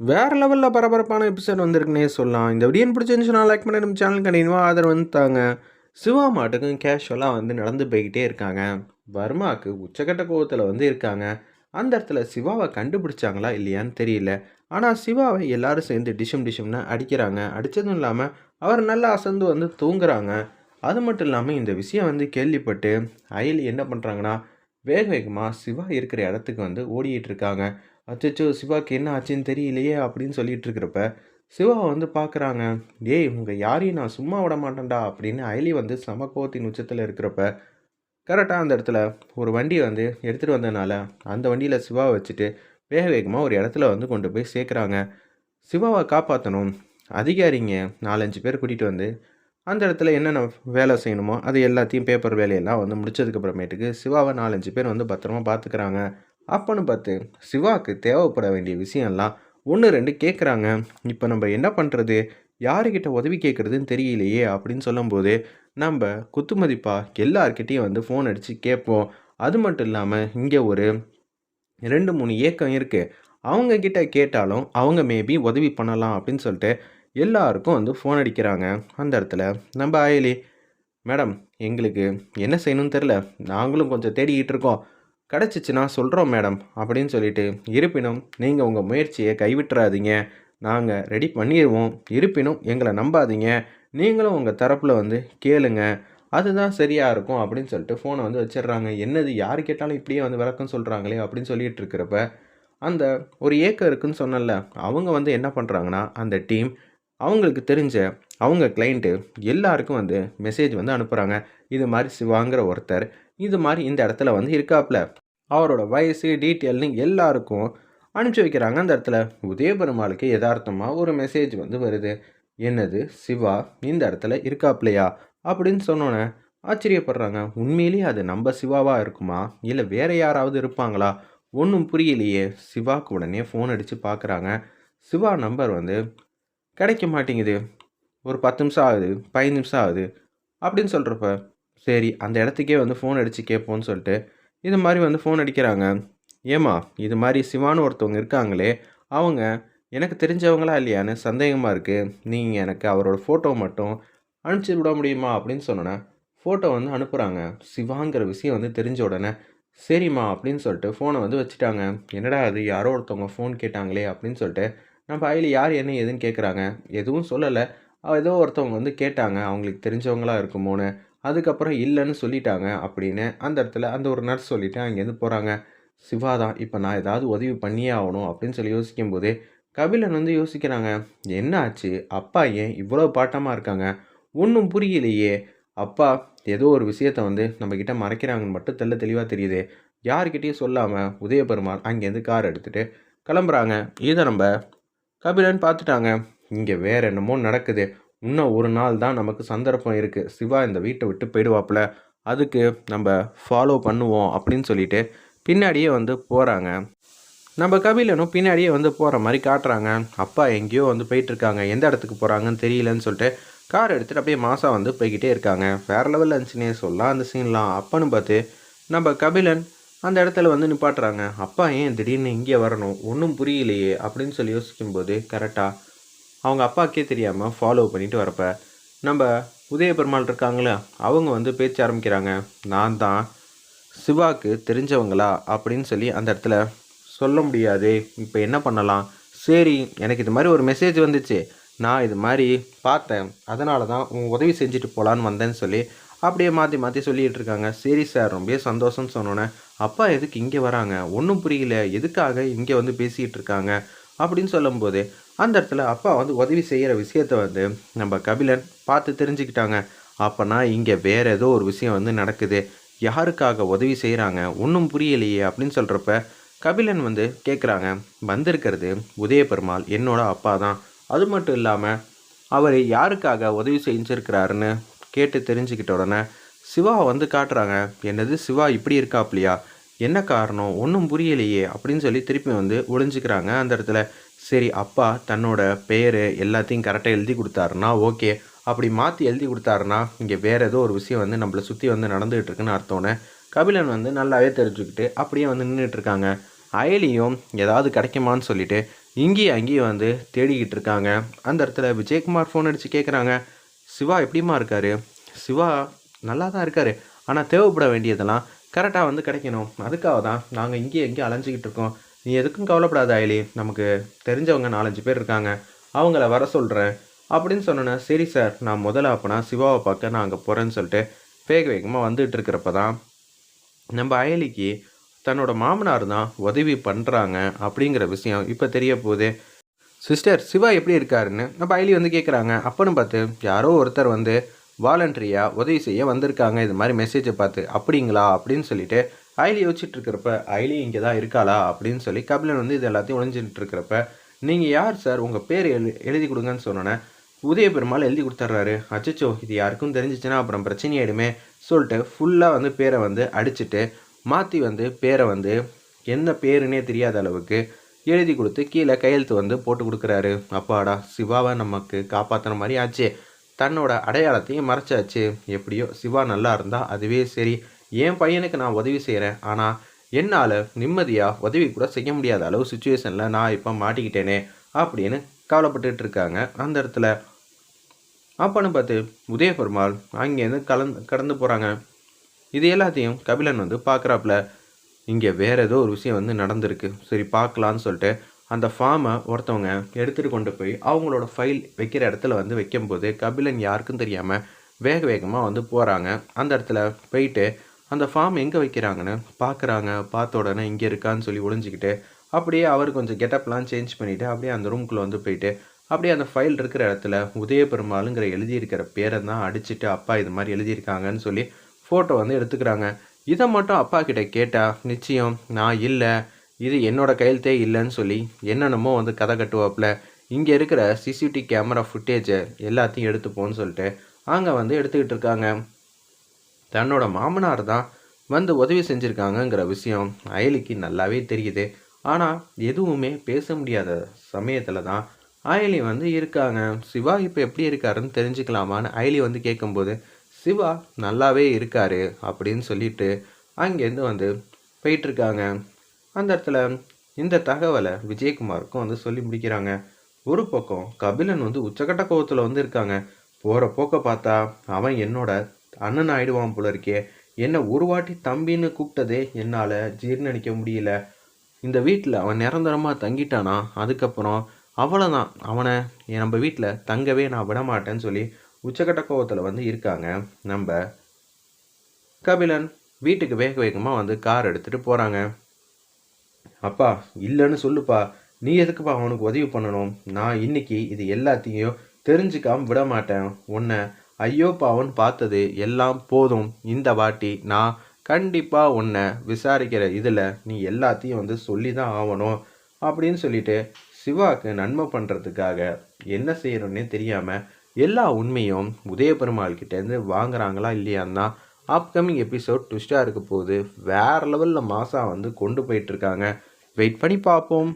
வேறு லெவலில் பரபரப்பான எபிசோட் வந்திருக்குன்னே சொல்லலாம். இந்த வீடியோ பிடிச்சிருந்துச்சுன்னா லைக் பண்ணி நம்ம சேனல் கண்டினியூவாக ஆதரவு வந்து தாங்க சிவா மாட்டுக்கும் கேஷுவலாக வந்து நடந்து போய்கிட்டே இருக்காங்க. வர்மாவுக்கு உச்சக்கட்ட கோவத்தில் வந்து இருக்காங்க. அந்த இடத்துல சிவாவை கண்டுபிடிச்சாங்களா இல்லையான்னு தெரியல. ஆனால் சிவாவை எல்லாரும் சேர்ந்து டிஷம் டிஷம்னு அடிக்கிறாங்க. அடித்ததும் இல்லாமல் அவர் நல்லா அசந்து வந்து தூங்குறாங்க. அது மட்டும் இல்லாமல் இந்த விஷயம் வந்து கேள்விப்பட்டு அயலி என்ன பண்ணுறாங்கன்னா வேக வேகமாக சிவா இருக்கிற இடத்துக்கு வந்து ஓடிக்கிட்டு இருக்காங்க. அச்சோ சிவாக்கு என்ன ஆச்சுன்னு தெரியலையே அப்படின்னு சொல்லிட்டு இருக்கிறப்ப சிவா வந்து பார்க்குறாங்க ஏய் உங்கள் யாரையும் நான் சும்மா விட மாட்டேன்டா அப்படின்னு அயலி வந்து சம கோவத்தின் உச்சத்தில் இருக்கிறப்ப கரெக்டாக அந்த இடத்துல ஒரு வண்டி வந்து எடுத்துகிட்டு வந்ததுனால அந்த வண்டியில் சிவாவை வச்சுட்டு வேக வேகமாக ஒரு இடத்துல வந்து கொண்டு போய் சேர்க்குறாங்க. சிவாவை காப்பாற்றணும் அதிகாரிங்க நாலஞ்சு பேர் கூட்டிகிட்டு வந்து அந்த இடத்துல என்னென்ன வேலை செய்யணுமோ அது எல்லாத்தையும் பேப்பர் வேலையெல்லாம் வந்து முடிச்சதுக்கப்புறமேட்டுக்கு சிவாவை நாலஞ்சு பேர் வந்து பத்திரமா பார்த்துக்கிறாங்க அப்போன்னு பார்த்து சிவாவுக்கு தேவைப்பட வேண்டிய விஷயம்லாம் ஒன்று ரெண்டு கேட்குறாங்க இப்போ நம்ம என்ன பண்ணுறது யாருக்கிட்ட உதவி கேட்குறதுன்னு தெரியலையே அப்படின்னு சொல்லும்போது நம்ம குத்துமதிப்பா எல்லார்கிட்டேயும் வந்து ஃபோன் அடித்து கேட்போம். அது மட்டும் இல்லாமல் இங்கே ஒரு ரெண்டு மூணு ஏக்கம் இருக்குது அவங்கக்கிட்ட கேட்டாலும் அவங்க மேபி உதவி பண்ணலாம் அப்படின்னு சொல்லிட்டு எல்லாருக்கும் வந்து ஃபோன் அடிக்கிறாங்க. அந்த இடத்துல நம்ம ஆயலி மேடம் எங்களுக்கு என்ன செய்யணும்னு தெரில நாங்களும் கொஞ்சம் தேடிக்கிட்டு இருக்கோம். கிடச்சிச்சின்னா சொல்கிறோம் மேடம் அப்படின்னு சொல்லிட்டு இருப்பினும் நீங்கள் உங்கள் முயற்சியை கைவிட்டுறாதீங்க. நாங்கள் ரெடி பண்ணிடுவோம் இருப்பினும் எங்களை நம்பாதீங்க. நீங்களும் உங்கள் தரப்பில் வந்து கேளுங்க. அதுதான் சரியாக இருக்கும் அப்படின்னு சொல்லிட்டு ஃபோனை வந்து வச்சிடுறாங்க. என்னது யார் கேட்டாலும் இப்படியே வந்து விளக்கம் சொல்கிறாங்களே அப்படின்னு சொல்லிட்டு இருக்கிறப்ப அந்த ஒரு ஏக்கர் இருக்குன்னு சொன்னல அவங்க வந்து என்ன பண்ணுறாங்கன்னா அந்த டீம் அவங்களுக்கு தெரிஞ்ச அவங்க கிளைண்ட்டு எல்லாருக்கும் வந்து மெசேஜ் வந்து அனுப்புகிறாங்க இது மாதிரி சிவாங்கிற ஒருத்தர் இது மாதிரி இந்த இடத்துல வந்து இருக்காப்புல அவரோட வயசு டீட்டெயில்னு எல்லாருக்கும் அனுப்பிச்சி வைக்கிறாங்க அந்த இடத்துல. உதயபெருமாளுக்கு யதார்த்தமாக ஒரு மெசேஜ் வந்து வருது. என்னது? சிவா இந்த இடத்துல இருக்காப்லையா? அப்படின்னு சொன்னோன்னே ஆச்சரியப்படுறாங்க. உண்மையிலேயே அது நம்ம சிவாவாக இருக்குமா? இல்லை வேற யாராவது இருப்பாங்களா? ஒன்றும் புரியலையே. சிவாக்கு உடனே ஃபோன் அடித்து பார்க்குறாங்க சிவா நம்பர் வந்து கிடைக்க மாட்டேங்குது. ஒரு பத்து நிமிஷம் ஆகுது பதினஞ்சு நிமிஷம் ஆகுது. அப்படின்னு சொல்கிறப்ப சரி அந்த இடத்துக்கே வந்து ஃபோன் அடித்து கேட்போன்னு சொல்லிட்டு இது மாதிரி வந்து ஃபோன் அடிக்கிறாங்க. ஏமா இது மாதிரி சிவான்னு ஒருத்தவங்க இருக்காங்களே அவங்க எனக்கு தெரிஞ்சவங்களா இல்லையான்னு சந்தேகமாக இருக்குது நீங்கள் எனக்கு அவரோட ஃபோட்டோ மட்டும் அனுப்பிச்சி விட முடியுமா அப்படின்னு சொன்னோன்னே ஃபோட்டோ வந்து அனுப்புகிறாங்க சிவாங்கிற விஷயம் வந்து தெரிஞ்ச உடனே சரிம்மா அப்படின்னு சொல்லிட்டு ஃபோனை வந்து வச்சுட்டாங்க. என்னடா அது யாரோ ஒருத்தவங்க ஃபோன் கேட்டாங்களே அப்படின்னு சொல்லிட்டு நம்ம ஐயில் யார் என்ன ஏதுன்னு கேட்குறாங்க எதுவும் சொல்லலை. ஏதோ ஒருத்தவங்க வந்து கேட்டாங்க அவங்களுக்கு தெரிஞ்சவங்களா இருக்குமோன்னு. அதுக்கப்புறம் இல்லைன்னு சொல்லிட்டாங்க அப்படின்னு அந்த இடத்துல அந்த ஒரு நர்ஸ் சொல்லிவிட்டு அங்கேருந்து போகிறாங்க சிவா தான் இப்போ நான் ஏதாவது உதவி பண்ணியே ஆகணும் அப்படின்னு சொல்லி யோசிக்கும் போதே கபிலன் வந்து யோசிக்கிறாங்க என்ன ஆச்சு? அப்பா ஏன் இவ்வளோ பாட்டமாக இருக்காங்க? ஒன்றும் புரியலையே. அப்பா ஏதோ ஒரு விஷயத்த வந்து நம்மக்கிட்ட மறைக்கிறாங்கன்னு மட்டும் தெல்ல தெளிவாக தெரியுது. யார்கிட்டயும் சொல்லாமல் உதயபெருமாள் அங்கேருந்து கார் எடுத்துகிட்டு கிளம்புறாங்க. இதை நம்ம கபிலன் பார்த்துட்டாங்க. இங்கே வேற என்னமோ நடக்குது. இன்னும் ஒரு நாள் தான் நமக்கு சந்தர்ப்பம் இருக்குது சிவா இந்த வீட்டை விட்டு போயிடுவாப்புல. அதுக்கு நம்ம ஃபாலோ பண்ணுவோம் அப்படின்னு சொல்லிட்டு பின்னாடியே வந்து போகிறாங்க நம்ம கபிலனும் பின்னாடியே வந்து போகிற மாதிரி காட்டுறாங்க. அப்பா எங்கேயோ வந்து போயிட்டுருக்காங்க. எந்த இடத்துக்கு போகிறாங்கன்னு தெரியலன்னு சொல்லிட்டு கார் எடுத்துகிட்டு அப்படியே மாதம் வந்து போய்கிட்டே இருக்காங்க. வேறு லெவலில் இருந்துச்சுனே சொல்லலாம் அந்த சீன்லாம் அப்பன்னு பார்த்து நம்ம கபிலன் அந்த இடத்துல வந்து நிப்பாட்டுறாங்க. அப்பா ஏன் திடீர்னு இங்கே வரணும்? ஒன்றும் புரியலையே அப்படின்னு சொல்லி யோசிக்கும்போது கரெக்டாக அவங்க அப்பாக்கே தெரியாமல் ஃபாலோ பண்ணிட்டு வரப்ப நம்ம உதய பெருமாள் இருக்காங்களே அவங்க வந்து பேச்ச ஆரம்பிக்கிறாங்க. நான் தான் சிவாக்கு தெரிஞ்சவங்களா அப்படின்னு சொல்லி அந்த இடத்துல சொல்ல முடியாது இப்போ என்ன பண்ணலாம்? சரி எனக்கு இது மாதிரி ஒரு மெசேஜ் வந்துச்சு. நான் இது மாதிரி பார்த்தேன். அதனால தான் உங்கள் உதவி செஞ்சுட்டு போகலான்னு வந்தேன்னு சொல்லி அப்படியே மாற்றி மாற்றி சொல்லிகிட்டு இருக்காங்க. சரி சார் ரொம்ப சந்தோஷம்னு சொன்னோன்னே அப்பா எதுக்கு இங்கே வராங்க? ஒன்றும் புரியல. எதுக்காக இங்கே வந்து பேசிகிட்டு இருக்காங்க? அப்படின்னு சொல்லும்போது அந்த இடத்துல அப்பா வந்து உதவி செய்கிற விஷயத்த வந்து நம்ம கபிலன் பார்த்து தெரிஞ்சுக்கிட்டாங்க. அப்போனா இங்கே வேறு ஏதோ ஒரு விஷயம் வந்து நடக்குது. யாருக்காக உதவி செய்கிறாங்க ஒன்றும் புரியலையே அப்படின்னு சொல்கிறப்ப கபிலன் வந்து கேட்குறாங்க வந்திருக்கிறது உதயபெருமாள் என்னோட அப்பா தான். அது மட்டும் இல்லாமல் அவர் யாருக்காக உதவி செஞ்சுருக்கிறாருன்னு கேட்டு தெரிஞ்சுக்கிட்ட உடனே சிவா வந்து காட்டுறாங்க என்னது சிவா இப்படி இருக்காப்லையா? என்ன காரணம்? ஒன்றும் புரியலையே அப்படின்னு சொல்லி திருப்பி வந்து ஒளிஞ்சிக்கிறாங்க. அந்த இடத்துல சரி அப்பா தன்னோட பேர் எல்லாத்தையும் கரெக்டாக எழுதி கொடுத்தாருன்னா ஓகே. அப்படி மாற்றி எழுதி கொடுத்தாருன்னா இங்கே வேறு ஏதோ ஒரு விஷயம் வந்து நம்மளை சுற்றி வந்து நடந்துகிட்டு இருக்குன்னு அர்த்தம்னு. கபிலன் வந்து நல்லாவே தெரிஞ்சுக்கிட்டு அப்படியே வந்து நின்றுட்டுருக்காங்க அயலியும் ஏதாவது கிடைக்குமான்னு சொல்லிட்டு இங்கேயும் அங்கேயும் வந்து தேடிக்கிட்டு இருக்காங்க. அந்த இடத்துல விஜயகுமார் ஃபோன் அடித்து கேட்குறாங்க சிவா எப்படிம்மா இருக்காரு? சிவா நல்லா தான் இருக்காரு. ஆனால் தேவைப்பட வேண்டியதெல்லாம் கரெக்டாக வந்து கிடைக்கணும். அதுக்காக தான் நாங்கள் இங்கேயும் எங்கேயும் அலைஞ்சிக்கிட்டு இருக்கோம். நீ எதுக்கும் கவலைப்படாத ஐலி. நமக்கு தெரிஞ்சவங்க நாலஞ்சு பேர் இருக்காங்க. அவங்கள வர சொல்கிறேன் அப்படின்னு சொன்னோன்னே சரி சார் நான் முதல்ல அப்போனா சிவாவை பார்க்க நான் அங்கே போகிறேன்னு சொல்லிட்டு வேக வேகமாக வந்துட்டு இருக்கிறப்ப தான் நம்ம அயலிக்கு தன்னோட மாமனார் தான் உதவி பண்ணுறாங்க அப்படிங்கிற விஷயம் இப்போ தெரிய போகுது. சிஸ்டர் சிவா எப்படி இருக்காருன்னு நம்ம அயலி வந்து கேட்குறாங்க அப்போன்னு பார்த்து யாரோ ஒருத்தர் வந்து வாலண்டரியாக உதவி செய்ய வந்திருக்காங்க. இது மாதிரி மெசேஜை பார்த்து அப்படிங்களா? அப்படின்னு சொல்லிட்டு ஐலி யோசிச்சுட்டு இருக்கிறப்ப ஐலி இங்கே தான் இருக்காளா? அப்படின்னு சொல்லி கபிலன் வந்து இது எல்லாத்தையும் ஒளிஞ்சிட்டு இருக்கிறப்ப நீங்கள் யார் சார்? உங்கள் பேர் எழு எழுதி கொடுங்கன்னு சொன்னோன்னே உதய பெருமாள் எழுதி கொடுத்துட்றாரு அச்சச்சோ இது யாருக்கும் தெரிஞ்சிச்சுன்னா அப்புறம் பிரச்சனையாயிடுமே சொல்லிட்டு ஃபுல்லாக வந்து பேரை வந்து அடிச்சுட்டு மாற்றி வந்து பேரை வந்து என்ன பேருன்னே தெரியாத அளவுக்கு எழுதி கொடுத்து கீழே கையெழுத்து வந்து போட்டு கொடுக்குறாரு. அப்பாடா சிவாவை நமக்கு காப்பாற்றுற மாதிரி ஆச்சு. தன்னோட அடையாளத்தையும் மறைச்சாச்சு. எப்படியோ சிவா நல்லா இருந்தால் அதுவே சரி. என் பையனுக்கு நான் உதவி செய்கிறேன் ஆனால் என்னால் நிம்மதியாக உதவி கூட செய்ய முடியாத அளவு சுச்சுவேஷனில் நான் இப்போ மாட்டிக்கிட்டேனே அப்படின்னு கவலைப்பட்டுட்டு இருக்காங்க. அந்த இடத்துல அப்பன்னு பார்த்து உதயபெருமாள் அங்கேருந்து கலந்து கடந்து போகிறாங்க இது எல்லாத்தையும் கபிலன் வந்து பார்க்குறாப்புல இங்கே வேறு ஏதோ ஒரு விஷயம் வந்து நடந்திருக்கு. சரி பார்க்கலான்னு சொல்லிட்டு அந்த ஃபார்மை ஒருத்தவங்க எடுத்துகிட்டு கொண்டு போய் அவங்களோட ஃபைல் வைக்கிற இடத்துல வந்து வைக்கும்போது கபிலன் யாருக்கும் தெரியாமல் வேக வேகமாக வந்து போகிறாங்க அந்த இடத்துல போயிட்டு அந்த ஃபார்ம் எங்கே வைக்கிறாங்கன்னு பார்க்குறாங்க பார்த்த உடனே இங்கே இருக்கான்னு சொல்லி ஒளிஞ்சிக்கிட்டு அப்படியே அவர் கொஞ்சம் கெட்டப்லாம் சேஞ்ச் பண்ணிவிட்டு அப்படியே அந்த ரூம்குள்ளே வந்து போயிட்டு அப்படியே அந்த ஃபைல் இருக்கிற இடத்துல உதய பெருமாளுங்கிற எழுதியிருக்கிற பேரை தான் அடிச்சுட்டு அப்பா இது மாதிரி எழுதியிருக்காங்கன்னு சொல்லி ஃபோட்டோ வந்து எடுத்துக்கிறாங்க. இதை மட்டும் அப்பா கிட்ட கேட்டால் நிச்சயம் நான் இல்லை. இது என்னோட கையெழுத்தே இல்லைன்னு சொல்லி என்னென்னமோ வந்து கதை கட்டுவாப்புல. இங்கே இருக்கிற சிசிடிவி கேமரா ஃபுட்டேஜை எல்லாத்தையும் எடுத்துப்போன்னு சொல்லிட்டு அங்கே வந்து எடுத்துக்கிட்டு இருக்காங்க. தன்னோட மாமனார் தான் வந்து உதவி செஞ்சுருக்காங்கங்கிற விஷயம் அயலிக்கு நல்லாவே தெரியுது. ஆனால் எதுவுமே பேச முடியாத சமயத்தில் தான் அயலி வந்து இருக்காங்க. சிவா இப்போ எப்படி இருக்காருன்னு தெரிஞ்சுக்கலாமான்னு அயலி வந்து கேட்கும்போது சிவா நல்லாவே இருக்காரு அப்படின்னு சொல்லிட்டு அங்கேருந்து வந்து போயிட்டுருக்காங்க அந்த இடத்துல இந்த தகவலை விஜயகுமாருக்கும் வந்து சொல்லி முடிக்கிறாங்க. ஒரு பக்கம் கபிலன் வந்து உச்சக்கட்ட கோவத்தில் வந்து இருக்காங்க. போகிற போக்க பார்த்தா அவன் என்னோட அண்ணன் ஆயிடுவான் போல இருக்கே. என்னை ஒரு வாட்டி தம்பின்னு கூப்பிட்டதே என்னால் ஜீர்ணிக்க முடியல. இந்த வீட்டில் அவன் நிரந்தரமாக தங்கிட்டானா? அதுக்கப்புறம் அவ்வளோதான் அவனை நம்ம வீட்டில் தங்கவே நான் விட மாட்டேன்னு சொல்லி உச்சக்கட்ட கோவத்தில் வந்து இருக்காங்க. நம்ம கபிலன் வீட்டுக்கு வேக வேகமாக வந்து கார் எடுத்துகிட்டு போகிறாங்க அப்பா இல்லைன்னு சொல்லுப்பா. நீ எதுக்குப்பா அவனுக்கு உதவி பண்ணணும்? நான் இன்னைக்கு இது எல்லாத்தையும் தெரிஞ்சுக்காம விட மாட்டேன் உன்னை ஐயோ பாவன் பார்த்தது எல்லாம் போதும். இந்த வாட்டி நான் கண்டிப்பாக உன்னை விசாரிக்கிற இதில் நீ எல்லாத்தையும் வந்து சொல்லி தான் ஆகணும் அப்படின்னு சொல்லிட்டு சிவாவுக்கு நன்மை பண்ணுறதுக்காக என்ன செய்யணும்னே தெரியாமல் எல்லா உண்மையும் உதயபெருமாள் கிட்டேருந்து வாங்குறாங்களா இல்லையான்னா அப்கமிங் எபிசோட் ட்விஸ்டாக இருக்க போது வேறு லெவலில் மாதம் வந்து கொண்டு போயிட்டுருக்காங்க வெயிட் பண்ணி பார்ப்போம்